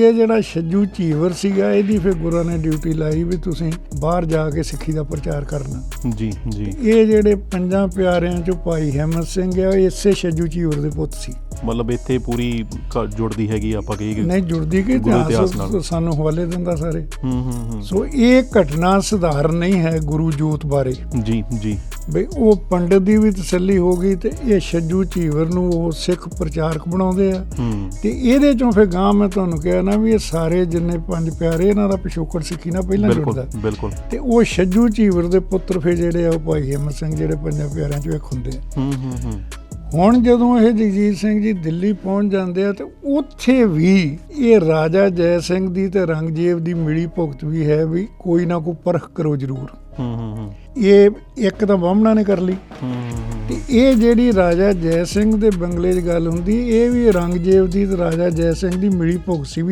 ਇਹ ਜਿਹੜਾ ਛੱਜੂ ਝੀਵਰ ਸੀਗਾ ਇਹਦੀ ਫਿਰ ਗੁਰਾਂ ਨੇ ਡਿਊਟੀ ਲਾਈ ਵੀ ਤੁਸੀਂ ਬਾਹਰ ਜਾ ਕੇ ਸਿੱਖੀ ਦਾ ਪ੍ਰਚਾਰ ਕਰਨਾ। ਜੀ ਜੀ। ਇਹ ਜਿਹੜੇ ਪੰਜਾਂ ਪਿਆਰਿਆਂ ਚੋਂ ਭਾਈ ਹਿੰਮਤ ਸਿੰਘ ਆ ਇਹ ਇਸੇ ਛੱਜੂ ਝੀਵਰ ਦੇ ਪੁੱਤ ਸੀ। ਮਤਲਬ ਇੱਥੇ ਪੂਰੀ ਜੁੜਦੀ ਹੈਗੀ ਆਪਾਂ ਕਹੀਏ ਨਹੀਂ ਜੁੜਦੀ ਕਿ ਇਤਿਹਾਸ। ਸਾਨੂੰ ਹਵਾਲੇ ਦਿੰਦਾ ਸਾਰੇ। ਹੂੰ ਹੂੰ ਹੂੰ। ਸੋ ਇਹ ਘਟਨਾ ਸਧਾਰਨ ਨਹੀਂ ਹੈ ਗੁਰੂ ਜੋਤ ਬਾਰੇ। ਜੀ ਜੀ। ਬਈ ਉਹ ਪੰਡਤ ਦੀ ਵੀ ਤਸੱਲੀ ਹੋ ਗਈ ਤੇ ਇਹ ਛੱਜੂ ਝੀਵਰ ਨੂੰ ਉਹ ਸਿੱਖ ਪ੍ਰਚਾਰਕ ਬਣਾਉਂਦੇ ਆ। ਤੇ ਇਹਦੇ ਚੋਂ ਫਿਰ ਗਾਂ ਮੈਂ ਤੁਹਾਨੂੰ ਕਿਹਾ ਨਾ ਵੀ ਇਹ ਸਾਰੇ ਜਿੰਨੇ ਪੰਜ ਪਿਆਰੇ ਇਹਨਾਂ ਦਾ ਪਿਛੋਕੜ ਸਿੱਖੀ ਨਾਲ ਪਹਿਲਾਂ ਜੁੜਦਾ। ਬਿਲਕੁਲ। ਤੇ ਤੇ ਉਹ ਛੱਜੂ ਝੀਵਰ ਦੇ ਪੁੱਤਰ ਫਿਰ ਜਿਹੜੇ ਆ ਉਹ ਭਾਈ ਹਿੰਮਤ ਸਿੰਘ ਜਿਹੜੇ ਪੰਜਾਂ ਪਿਆਰਿਆਂ ਚੋਂ ਇੱਕ ਹੁੰਦੇ ਆ। ਹੂੰ ਹੂੰ ਹੂੰ। ਹੁਣ ਜਦੋਂ ਇਹ ਜਗਜੀਤ ਸਿੰਘ ਜੀ ਦਿੱਲੀ ਪਹੁੰਚ ਜਾਂਦੇ ਆ ਤੇ ਉੱਥੇ ਵੀ ਇਹ ਰਾਜਾ ਜੈ ਸਿੰਘ ਦੀ ਤੇ ਰੰਗਜੀਤ ਦੀ ਮਿਲੀ ਭੁਗਤ ਵੀ ਹੈ ਵੀ ਕੋਈ ਨਾ ਕੋਈ ਪਰਖ ਕਰੋ ਜ਼ਰੂਰ। ਹੂੰ ਹੂੰ ਇਹ ਇੱਕ ਤਾਂ ਬਾਹਮਣਾ ਨੇ ਕਰ ਲਈ। ਤੇ ਇਹ ਜਿਹੜੀ ਰਾਜਾ ਜੈ ਸਿੰਘ ਦੇ ਬੰਗਲੇ 'ਚ ਗੱਲ ਹੁੰਦੀ, ਇਹ ਵੀ ਰੰਗਜੀਤ ਦੀ ਤੇ ਰਾਜਾ ਜੈ ਸਿੰਘ ਦੀ ਮਿਲੀ ਭੁਗਤ ਸੀ ਵੀ